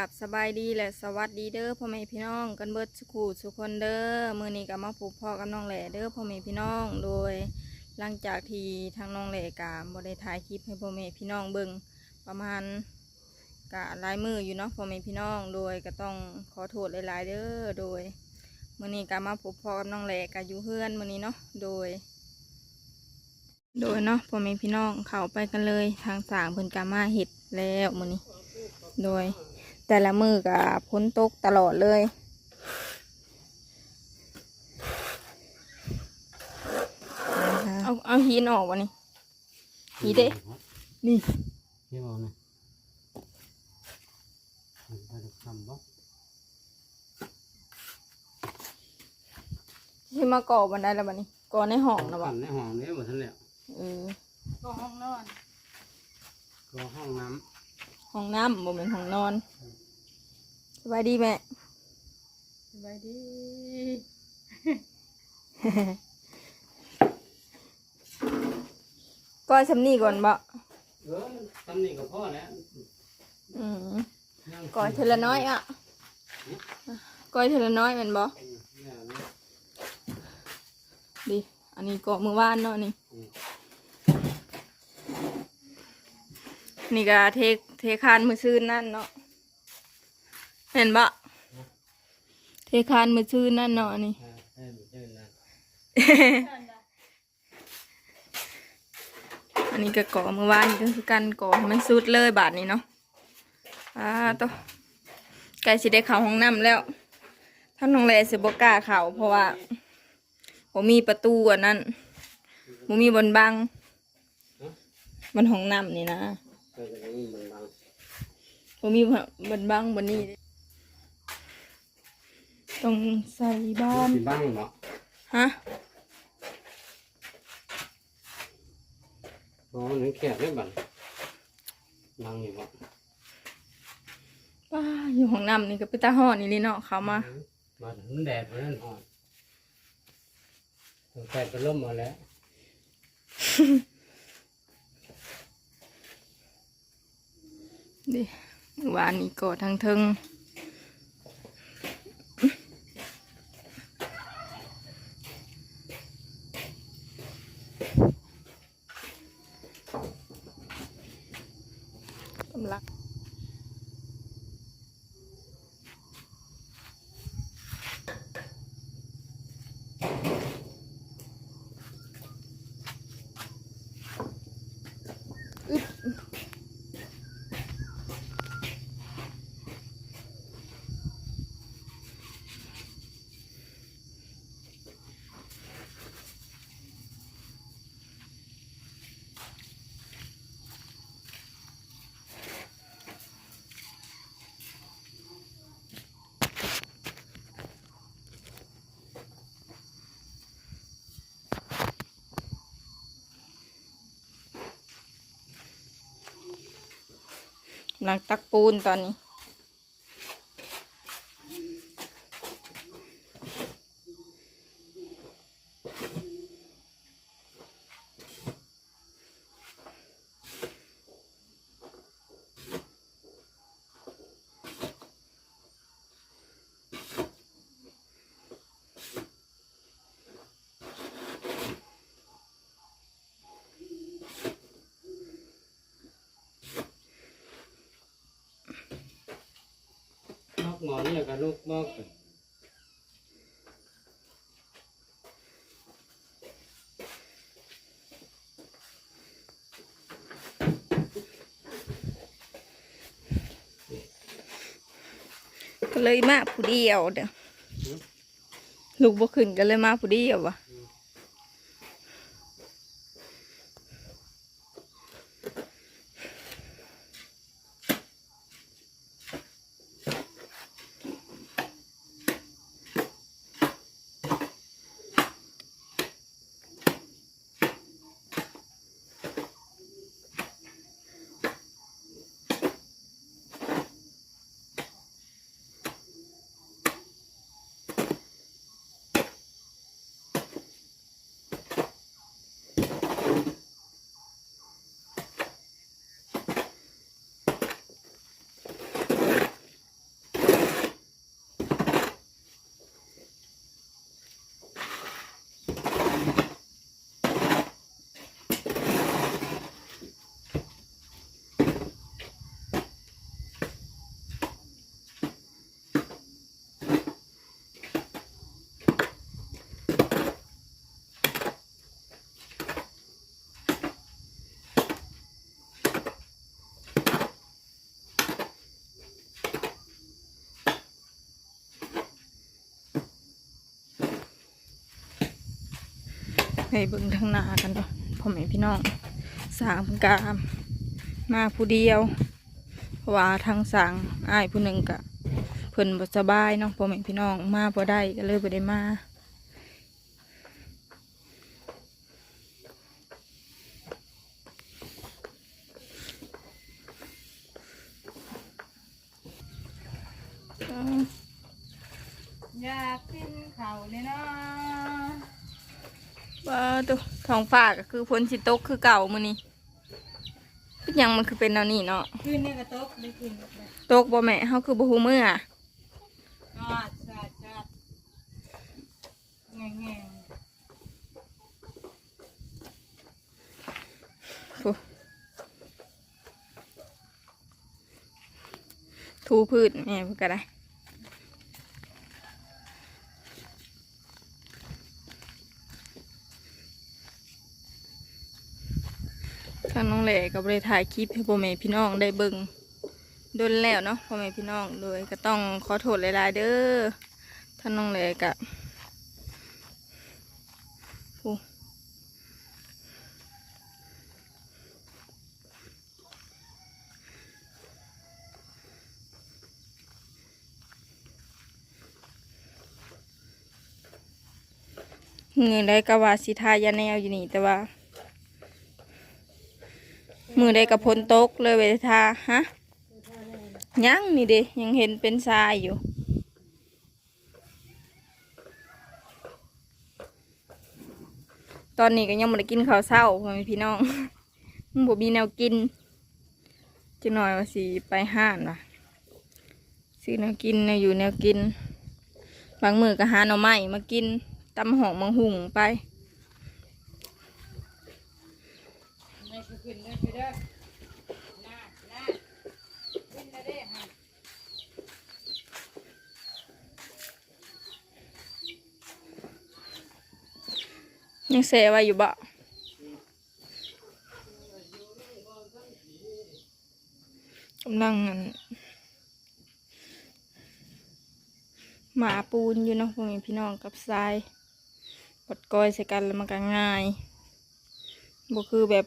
กับสบายดีและสวัสดีเด้อพ่อแม่พี่น้อง กันเบิดสุขูสุกคนเด้อมือนี้ก็มาพบพ่อกับน้องแหล่เด้อพ่อแม่พี่น้อง โดย หลังจากที่ทางน้องแหล่กาบ่ได้ถ่ายคลิปให้พ่อแม่พี่น้องเบิ่งประมาณกะหลายมืออยู่เนาะพ่อแม่พี่น้อง โดยก็ต้องขอโทษหลายๆเด้อโดยมือนี้ก็มาพบพ่อกับน้องแหล่ก็อยู่เฮือนมือนี้เนาะโดย โดยเนาะพ่อแม่พี่น้องเข้าไปกันเลยทางสางเพิ่นกามาเห็ดแล้วมือนี้โดย แต่ละมือกับพ้นตกตลอดเลยเอาเอาหินออกวะนี่หินเด้นี่เที่ยวนะไปดูคำบ่ที่มาก่อบันไดแล้วบันนี้ก่อในห้องนะวะคำในห้องนี้หมดทั้งแล้วเออก็ห้องนอนก็ห้องน้ห้องน้ำบ่เป็นห้องนอน สบายดีแม่สบายดีก่อสำนี่ก่อนบ่ำเออตำหนิกับพ่อแล้วอืมก่อเทละน้อยอะก่อเทละน้อยแมันบ่ดิอันนี้ก่อมือว่านเนาะนี่ นี่ก็เทเทคานมือซื่นนั่นเนาะ เห็นปะเทคานมือซื่นนั่นเนาะนี่อันนี้ก็ก่อมือวานนี่ก็คือการก่อให้มันสุดเลยบาทนี้เนาะอ่าตัวใกล้สิได้เข้าห้องน้ำแล้วท่านน้องแลสิบกล้าเข้าเพราะว่าผมมีประตูอันนั้นผมมีบนบัง มันห้องน้ำนี่นะก็จะมีมันบางผมมีบนบังบนนี้ ต้องใส่บ้านสิบ้างบ่ฮะบ่นึงแคบได้บัดบังอยู่บ่ป้าอยู่ห้องน้ำนี่ก็ไปตาห่อนี่เลยเนาะเขามา มาถึงแดดมันนั่นหอนต้องใส่ไปร่มมาแล้วดิวานนี่ก็ทั้งเทึง หลังตักปูนตอนนี้ มอนเนี่ยกับลูกบอกก็เลยมาผู้เดียวเด้อลูกบ่ขึ้นก็เลยมาผู้เดียววะ ไปเบิ่งทางหน้ากันต่อพ่อแม่พี่น้องสางเพิ่นกามาผู้เดียวว่าทางสางอ้ายผู้หนึ่งกะเพิ่นบ่สบายเนาะพ่อแม่พี่น้องมาบ่ได้ก็เลยบ่ได้มา อยากกินข้าวเลยเนาะ ว่าตัวท้ องฟ้าก็คือฝนสิตกคือเก่ามือนี้เป็นหยังมันคือเป็นแนวนี้เนาะคืนนี้ก็ตกได้คืนก็ได้ตกบ่แม่เฮาคือบ่ฮู้มื้ออะอ่าจ้าจ้าแง่แง่โอ้ทูพืชแม่เพิ่นก็ได้ ทางน้องแหล่ก็บ่ได้ถ่ายคลิปให้พ่อแม่พี่น้องได้เบิ่งโดนแล้วเนาะพ่อแม่พี่น้องโดยก็ต้องขอโทษหลายๆเด้อท่านน้องแหล่ก็โอ้เงินได้กว่าสิทายาแนวอยู่นี่แต่ว่า มือได้กับพ้นตกเลยเวทาฮะยังนี่เดยังเห็นเป็นทรายอยู่ตอนนี้ก็ยังไม่ได้กินข้าวเช้าพ่อแม่พี่น้องมันบ่มีแนวกินจะหน่อยว่าสิไปห้านว่ะซื้อแนวกินแนวอยู่แนวกิน บางมือก็หาหน่อไม้มากินตำหองมังหุงไป ไม่คือขึ้นได้คือเด้อน่าน่าขึ้นได้เด้ฮะ ยังเสไว้อยู่บ่กำลังหมาปูนอยู่นะพ่อแม่พี่น้องกับทรายกดกอยใส่กันแล้วมันก็ง่ายบ่คือแบบ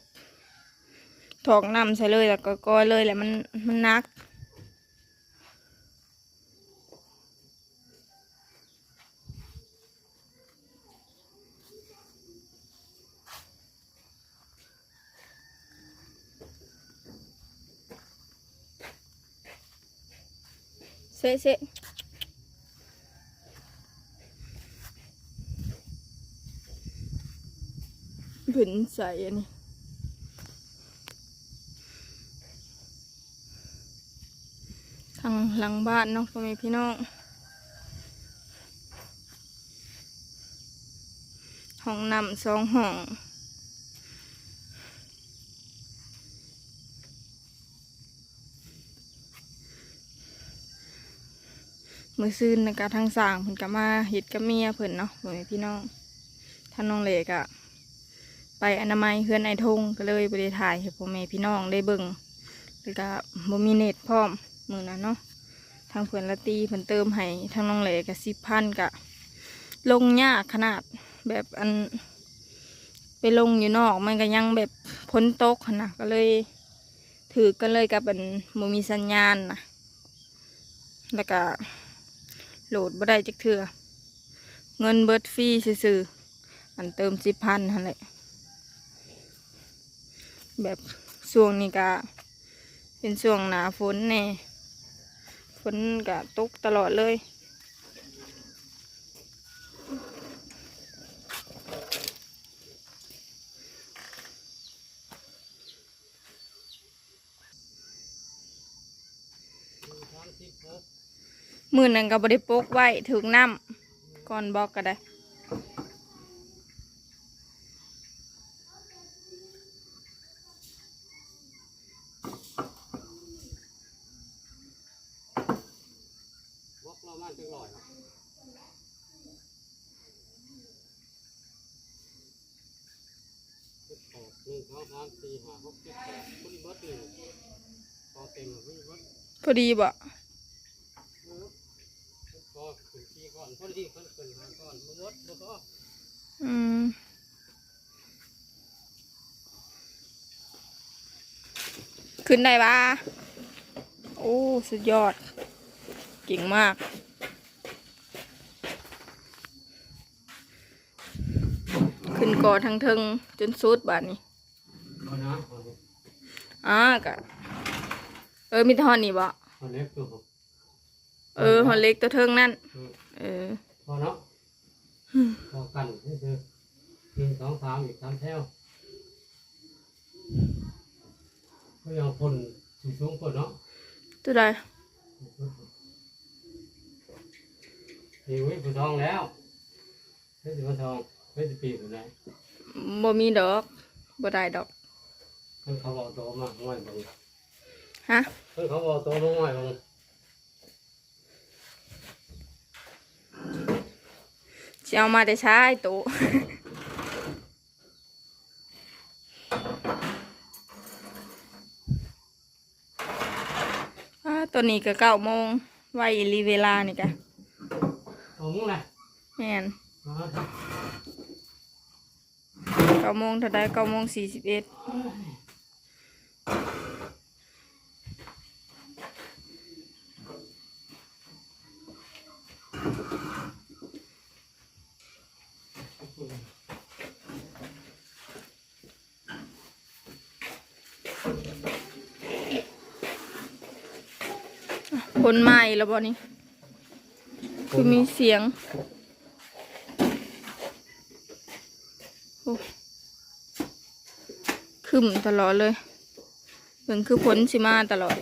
ถอกน้ำใส่เลยแล้วก็กอยเลยแหละมันมันนัก เซะเซะผืนใสอันนี้ทางหลังบ้านเนาะพ่อแม่พี่น้องห้องน้ำสองห้อง มือซื่นนะคะทางสร้างเพิ่นก็มาเฮ็ดกับเมียเพิ่นเนาะพ่อแม่พี่น้องท่านน้องเหล็กอะไปอนามัยเฮือนไอทงก็เลยไปได้ถ่ายให้พ่อแม่พี่น้องได้เบิ่งแล้วก็บ่มีเน็ตพร้อมมือนั้นเนาะทางเพื่อนละตีเพิ่นเติมให้ทางน้องเหล็กก็สิบพันกะ ลงยากขนาดแบบอัน ไปลงอยู่นอกมันก็ยังแบบพ้นตกนะก็เลย ถือกันเลยกับอันบ่มีสัญญาณนะแล้วก็ โหลดบ่ได้จักเถื่อเงินเบิดฟรีซื่อๆอันเติมสิบพันนั่นแหละแบบช่วงนี้ก็เป็นช่วงหนาฝนแน่ฝนก็ตกตลอดเลยครับริปก ไว้ถึงน้ำก่อนบอกก็ได้วอกเรามันจังลอยเนาะสิบหกหนึ่งสองสามสี่ห้าหกเจ็ดแปดบริเบิดหนึ่งพอเต็มบริเบิดพอดีบ่เออพอ ขึ้นได้ปะโอ้ สุดยอด เก่งมาก ขึ้นก่อทั้งเทิงจนสุดบาดนี้อ่อากะเออมีทอนนี่บ่ เออหอนเล็กตัวเทิงนั่นอืมเออ พอเนาะพอกันนี่คือหนึ่งสองสามอีกสามแถวก็ยังคนสูงสูงคนเนาะตัวใดนี่วิผู้ทองแล้วเฮ้ยสิผู้ทองเฮ้ยสิปีผู้ไหนบ่มีดอกบ่ได้ดอกเพิ่นเขาบอกโตมาง่อยบังฮะเพิ่นเขาบอกโตมาง่อยบั สิเอามาแต่ใช้โตะอ่าตัวนี้ก็เก้าโมงไว้อีหลีเวลานี่กะโตมึงไงแม่นมาเก้าโมงเท่าใดเก้าโมงสี่สิบเอ็ด คนใหม่แล้วบ่นี่คือมีเสียงโอ้ขึ้นตลอดเลยเบิ่งคือผลสิมาตลอด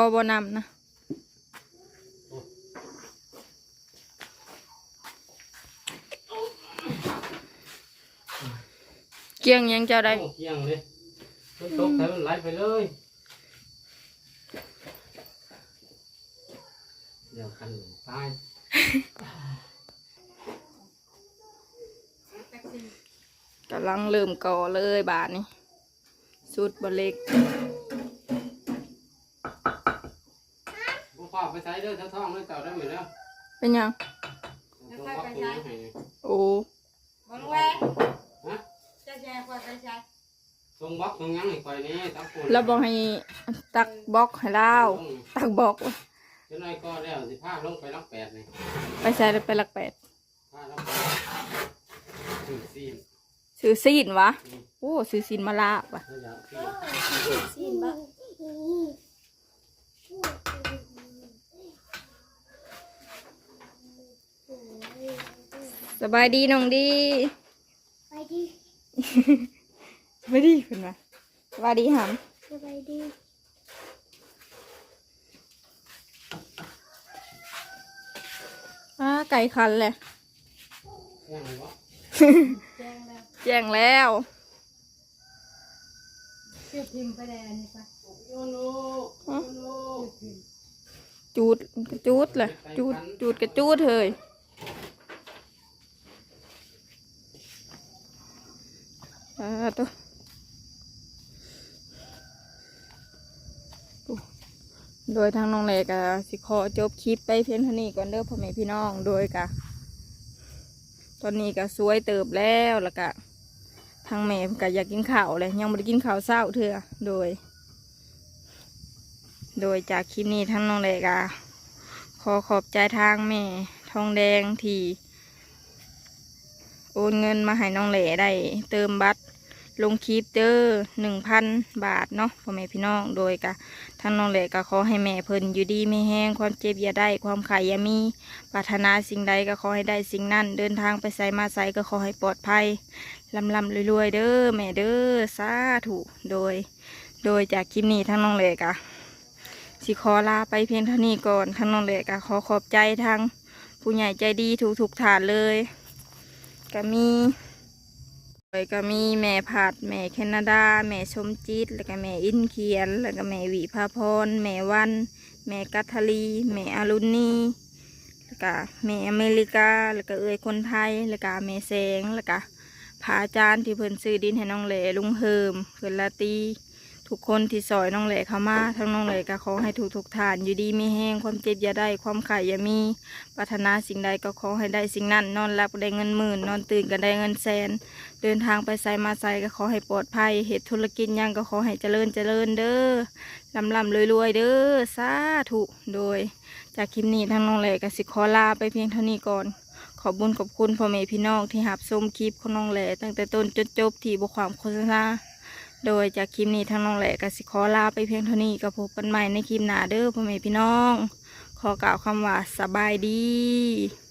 อบ่นำนะเกี่ยงยังเจ้าได้โอ้เกี่ยงเลยมันตกแต่มันไหลไปเลยเดี๋ยวกันตายกำลังเริ่มก่อเลยบาทนี้สุดบเล็ก ผู้พ่อ ไปใช้เด้อเท่าท้องเลยเต่าได้ไหมเด้อเป็นยังต้องวัดตรงนี้ให้โอ้บอลแหวงฮะจะแชร์ควายไปใช้ตรงบล็อกตรงยังให้คอยนี่ตักคนแล้วบอกให้ตักบล็อกให้เล่าตักบล็อกเจ้านายก็แล้วสิพาลงไปรักแปดนี่ไปใส่ไปหลักแปดพารักแปดถึงซีนซื้อซีนวะโอ้ซื้อซีนมาลาบวะถ้าอยากซีนสบา ยดีน้องดีไปดิสบายดีคุณวะสบายดีหสบายดีำอ้าไก่คันเลยยังไงวะแจ้งแล้วแจ้งแล้วชื่อพิมพ์ไปเลยอันนี้ไปโยโนโยโนจูดกระจูดเลยจูดจูดกระจูดเฮ้ย อ่าตัวโอ้โดยทางน้องเล็กอะสิขอจบคลิปไปเพียงเท่านี้ก่อนเด้อพ่อแม่พี่น้องโดยกะ ตอนนี้ก็สวยเติบแล้วแล้วก็ทางแม่ก็อยากกินข้าวเลยยังไม่ได้กินข้าวเศร้าเถื่อโดย โดยจากคลิปนี้ทั้งน้องเล็กอะขอขอบใจทางแม่ทองแดงที่ โอนเงินมาให้น้องเหล่ได้เติมบัตรลงคลิปเด้อหนึ่งพันบาทเนาะพ่อแม่พี่น้องโดยกะทางน้องแหละก็ขอให้แม่เพิ่นอยู่ดีไม่แห้งความเจ็บอย่าได้ความไข่อย่ามีปรารถนาสิ่งใดก็ขอให้ได้สิ่งนั้นเดินทางไปไสมาไสก็ขอให้ปลอดภัยลำลำรวยๆเด้อแม่เด้อสาธุโดย โดยจากคลิปนี้ทางน้องแหละกะสิขอลาไปเพียงเท่านี้ก่อนทางน้องแหละกะขอขอบใจทางผู้ใหญ่ใจดีทุกๆฐานเลย ก็มีไปก็มีแม่ผัดแม่แคนาดา แม่ชมจิต แล้วก็แม่อินเคียน แล้วก็แม่วีพาพร แม่วัน แม่กัทลี แม่อารุณีแล้วก็แม่อเมริกา แล้วก็เอ่ยคนไทย แล้วก็แม่แสง แล้วก็พระอาจารย์ที่เพิ่นซื้อดินให้น้องเหลลุงเฮิมเพิ่นลาตี ทุกคนที่ซอยน้องเหลเข้ามาทั้งน้องเหลก็ขอให้ถูกทุกๆทานอยู่ดีไม่แห้งความเจ็บอย่าได้ความไข่อย่ามีปรารถนาสิ่งใดก็ขอให้ได้สิ่งนั้น นอนหลับก็ได้เงินหมื่น นอนตื่นก็ได้เงินแสน เดินทางไปไสมาไสก็ขอให้ปลอดภัยเหตุธุรกิจหยังก็ขอให้เจริญเจริญเด้อลำลำรวยรวยๆเด้อสาธุโดย จากคลิปนี้ทางน้องแหลกสิขอลาไปเพียงเท่านี้ก่อนขอบบุญขอบคุณพ่อแม่พี่น้องที่หับชมคลิปของน้องแหลตั้งแต่ต้นจนจบที่บทความโฆษณา โดยจากคลิปนี้ทางน้องแหลกสิขอลาไปเพียงเท่านี้ก็พบกันใหม่ในคลิปหน้าเด้อพ่อแม่พี่น้อง ขอกล่าวคำว่าสบายดี